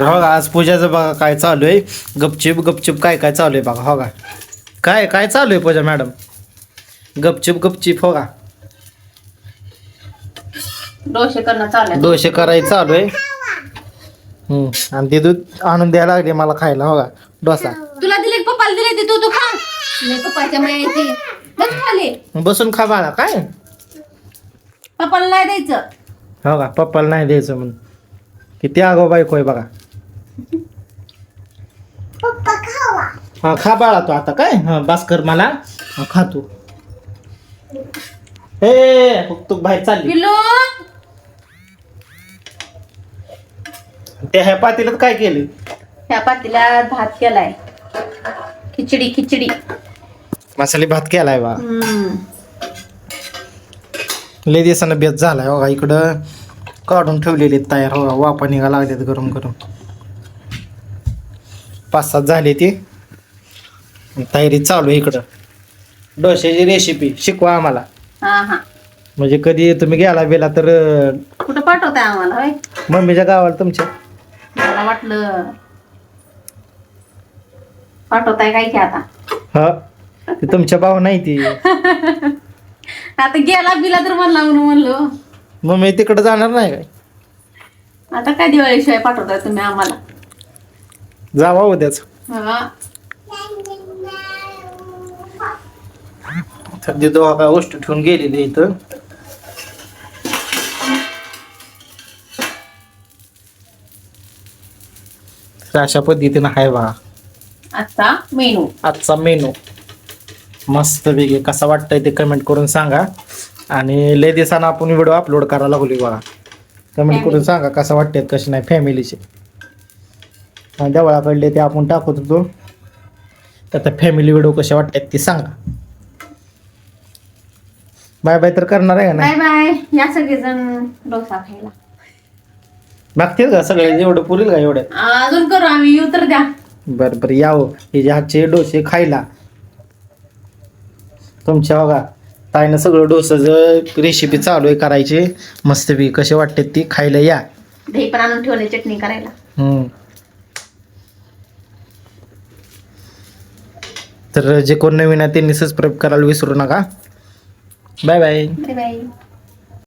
हो का आज पूजाचं बघा काय चालू आहे. गपचिप गपचिप काय काय चालू आहे बघा हो का? काय काय चालू आहे पूजा मॅडम? गपचिप गपचिप हो का? डोसे करणं चालू डोसे करायचं चालू आहे. हम्म आणि ते दूध आणून द्यायला लागले मला खायला हो का? डोसा. तुला दिले का पप्पाला दिले ते तू तू खा. नाही पप्पाच्या माहिती बस खाली. बसून खा बाळा काय? पप्पाला नाही द्यायचं. हो का? पप्पाला नाही द्यायचं म्हणून. किती आगो बायको आहे बघा. हा खा बाळा तू आता काय? हा बस कर मला हा, खा तू. हे तू बाहेर चालली. पिल्लू! ते ह्या पातेल्यात काय केलं? ह्या पातीला भात केलाय. खिचडी खिचडी. मसाले भात केलाय बा. हम्म. लय दिवसानं बेत झालाय बघा इकडं काढून ठेवलेले आहेत तयार हो वापा निघा लागतात गरम गरम पाच सात झाले ते. तयारी चालू आहे इकडं. डोश्याची रेसिपी शिकवा आम्हाला. हा हा. म्हणजे कधी तुम्ही गेला बेला तर अं, कुठं पाठवताय आम्हाला होय? मम्मीच्या गावाला तुमच्या. मला वाटलं पाठवताय काय की आता? हा ते तुमच्या भाऊ नाही ती. आता गेला बिला तर म्हणला म्हणून म्हणलो मम्मी तिकडे जाणार नाही काय? आता काय दिवाळीशिवाय पाठवताय तुम्ही आम्हाला? जावा उद्याच. हा. सध्या दोघा काय गोष्ट ठेवून गेलेली इथं. तर अशा पद्धतीनं आहे आजचा मेनू. आजचा मेनू. मस्त वेगळे कसा वाटतंय ते कमेंट करून सांगा. आणि लय दिवसानं आपण व्हिडिओ अपलोड करायला लागलो बघा कमेंट करून सांगा कसं वाटतंय कसे नाही फॅमिलीचे देवळाकडले ते आपण टाकत होतो. तर फॅमिली व्हिडिओ कसे वाटतात ते सांगा. बाय बाय तर करणार आहे का नाही? Bye bye. या सगळेजण डोसा खायला. बघतील का सगळे? एवढं पुरेल का एवढ्यात अजून करू आम्ही. येऊ तर द्या. बरं बरं. यावं हे. जे हातचे डोसे खायला. तुमच्या बघा ताईनं सगळं डोसाचं रेसिपी चालू आहे करायची. मस्तपैकी कसे वाटतात ती खायला या. दही पण आणून ठेवले चटणी करायला. हम्म. तर जे कोण नवीन आहे त्यांनी सबस्क्राईब करायला विसरू नका. Bye bye bye bye